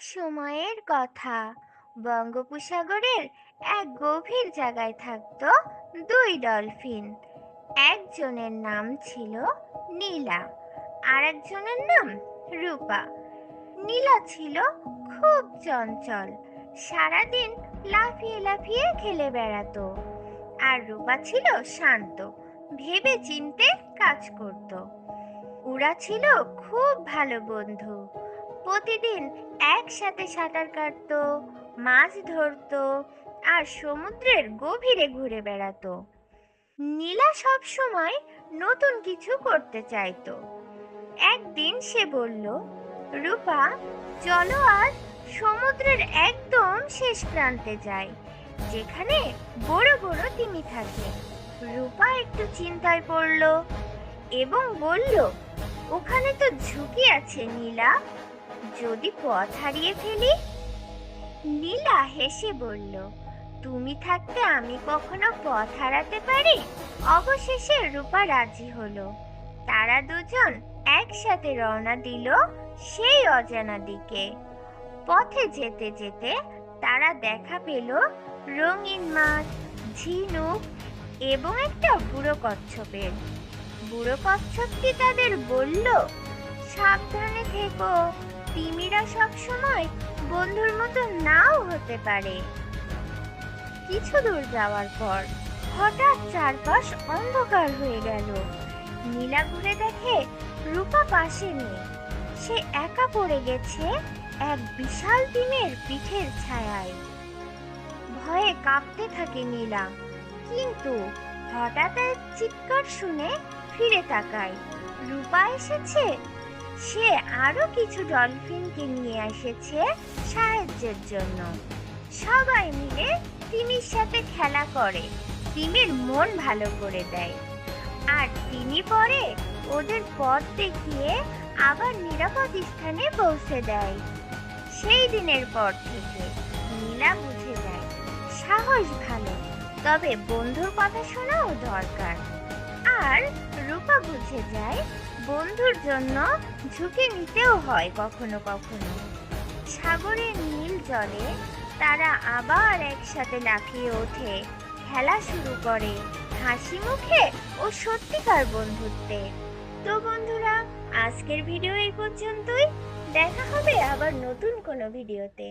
সময়ের কথা। বঙ্গোপসাগরের এক গভীর জায়গায় থাকতো দুই ডলফিন। একজনের নাম ছিল নীলা আর একজনের নাম রূপা। নীলা ছিল খুব চঞ্চল, সারাদিন লাফিয়ে লাফিয়ে খেলে বেড়াতো। আর রূপা ছিল শান্ত ভেবে চিনতে কাজ করত। ওরা ছিল খুব ভালো বন্ধু। প্রতিদিন একসাথে সাঁতার কাটতো, মাছ ধরতো আর সমুদ্রের গভীরে ঘুরে বেড়াতো। নীলা সব সময় নতুন কিছু করতে চাইতো। একদিন সে বলল, রূপা, চলো আজ সমুদ্রের একদম শেষ প্রান্তে যাই, যেখানে বড় বড় তিমি থাকে। রূপা একটু চিন্তায় পড়ল এবং বলল, ওখানে তো ঝুঁকি আছে, নীলা। যদি পথ হারিয়ে ফেলি? নীলা হেসে বলল, তুমি থাকতে আমি কখনো পথ হারাতে পারি? অবশেষে রূপা রাজি হলো। তারা দুজন একসাথে রওনা দিল সেই অজানা দিকে। পথে যেতে যেতে তারা দেখা পেল রঙিন মাছ ঝিনুক এবং একটা বুড়ো কচ্ছপের। বুড়ো কচ্ছপটি তাদের বলল, সাবধানে থেকো তিমিরা সবসময় বন্ধুর মতো নাও হতে পারে। কিছু দূর যাওয়ার পর হঠাৎ চারপাশ অন্ধকার হয়ে গেল। নীলা ঘুরে দেখে রূপা পাশে নেই। সে একা পড়ে গেছে এক বিশাল ডিমের পিঠের ছায়ায়। ভয়ে কাঁপতে থাকে নীলা, কিন্তু হঠাৎ এক চিৎকার শুনে ফিরে তাকায়। রূপা এসেছে সে আরও কিছু ডলফিনকে নিয়ে এসেছে সাহায্যের জন্য। সবাই মিলে তিমির সাথে খেলা করে। তিমির মন ভালো করে দেয়। আর তিনি পরে ওদের পথ দেখিয়ে আবার নিরাপদ স্থানে পৌঁছে দেয়। সেই দিনের পর থেকে নীলা বুঝে যায়, সাহস ভালো। তবে বন্ধুর কথা শোনাও দরকার। আর রূপা বুঝে যায়, বন্ধুর জন্য ঝুঁকি নিতেও হয় কখনো কখনো। সাগরের নীল জলে তারা আবার একসাথে লাফিয়ে ওঠে, খেলা শুরু করে হাসি মুখে ও সত্যিকার বন্ধুত্বে। তো বন্ধুরা, আজকের ভিডিও এই পর্যন্তই। দেখা হবে আবার নতুন কোনো ভিডিওতে।